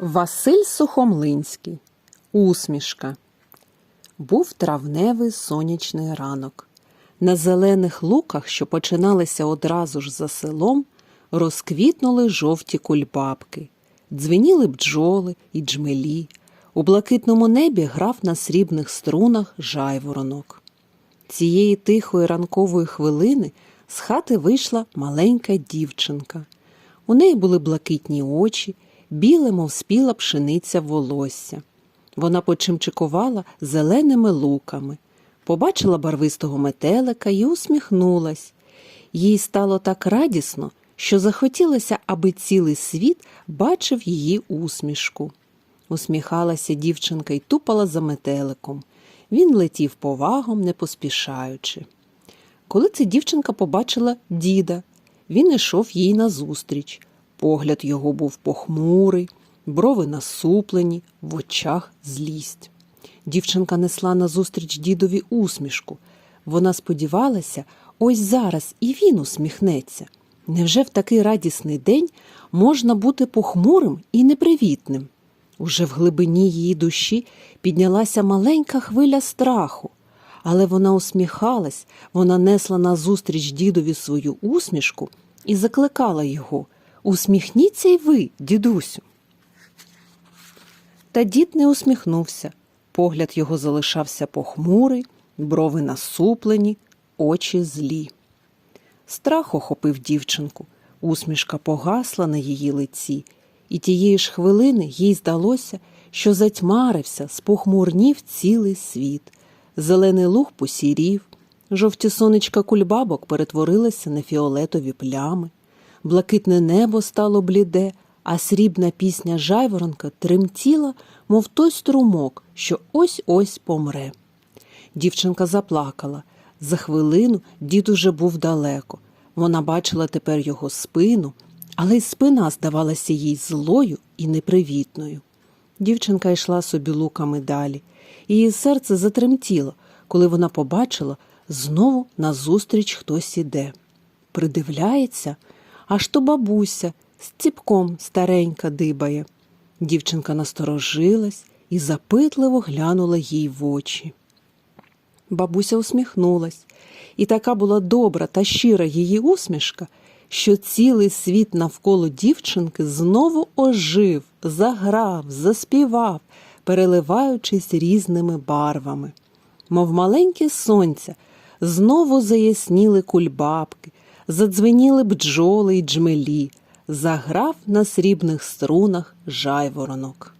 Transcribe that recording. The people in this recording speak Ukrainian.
Василь Сухомлинський. Усмішка. Був травневий сонячний ранок. На зелених луках, що починалися одразу ж за селом, розквітнули жовті кульбабки, дзвеніли бджоли і джмелі. У блакитному небі грав на срібних струнах жайворонок. Цієї тихої ранкової хвилини з хати вийшла маленька дівчинка. У неї були блакитні очі, біле, мов спіла пшениця волосся. Вона почимчикувала зеленими луками, побачила барвистого метелика і усміхнулась. Їй стало так радісно, що захотілося, аби цілий світ бачив її усмішку. Усміхалася дівчинка й тупала за метеликом. Він летів повагом, не поспішаючи. Коли ця дівчинка побачила діда, він ішов їй назустріч. Погляд його був похмурий, брови насуплені, в очах злість. Дівчинка несла назустріч дідові усмішку. Вона сподівалася, ось зараз і він усміхнеться. Невже в такий радісний день можна бути похмурим і непривітним? Уже в глибині її душі піднялася маленька хвиля страху, але вона усміхалась, вона несла назустріч дідові свою усмішку і закликала його Усміхніться й ви, дідусю. Та дід не усміхнувся. Погляд його залишався похмурий, брови насуплені, очі злі. Страх охопив дівчинку, усмішка погасла на її лиці, і тієї ж хвилини їй здалося, що затьмарився, спохмурнів цілий світ. Зелений луг посірів, жовті сонечка кульбабок перетворилися на фіолетові плями, блакитне небо стало бліде, а срібна пісня жайворонка тремтіла, мов той струмок, що ось ось помре. Дівчинка заплакала. За хвилину дід уже був далеко. Вона бачила тепер його спину, але й спина здавалася їй злою і непривітною. Дівчинка йшла собі луками далі. Її серце затремтіло, коли вона побачила, знову назустріч хтось іде. Придивляється, аж то бабуся з ціпком старенька дибає. Дівчинка насторожилась і запитливо глянула їй в очі. Бабуся усміхнулась, і така була добра та щира її усмішка, що цілий світ навколо дівчинки знову ожив, заграв, заспівав, переливаючись різними барвами. Мов маленьке сонця, знову заясніли кульбабки, задзвеніли бджоли й джмелі, заграв на срібних струнах жайворонок.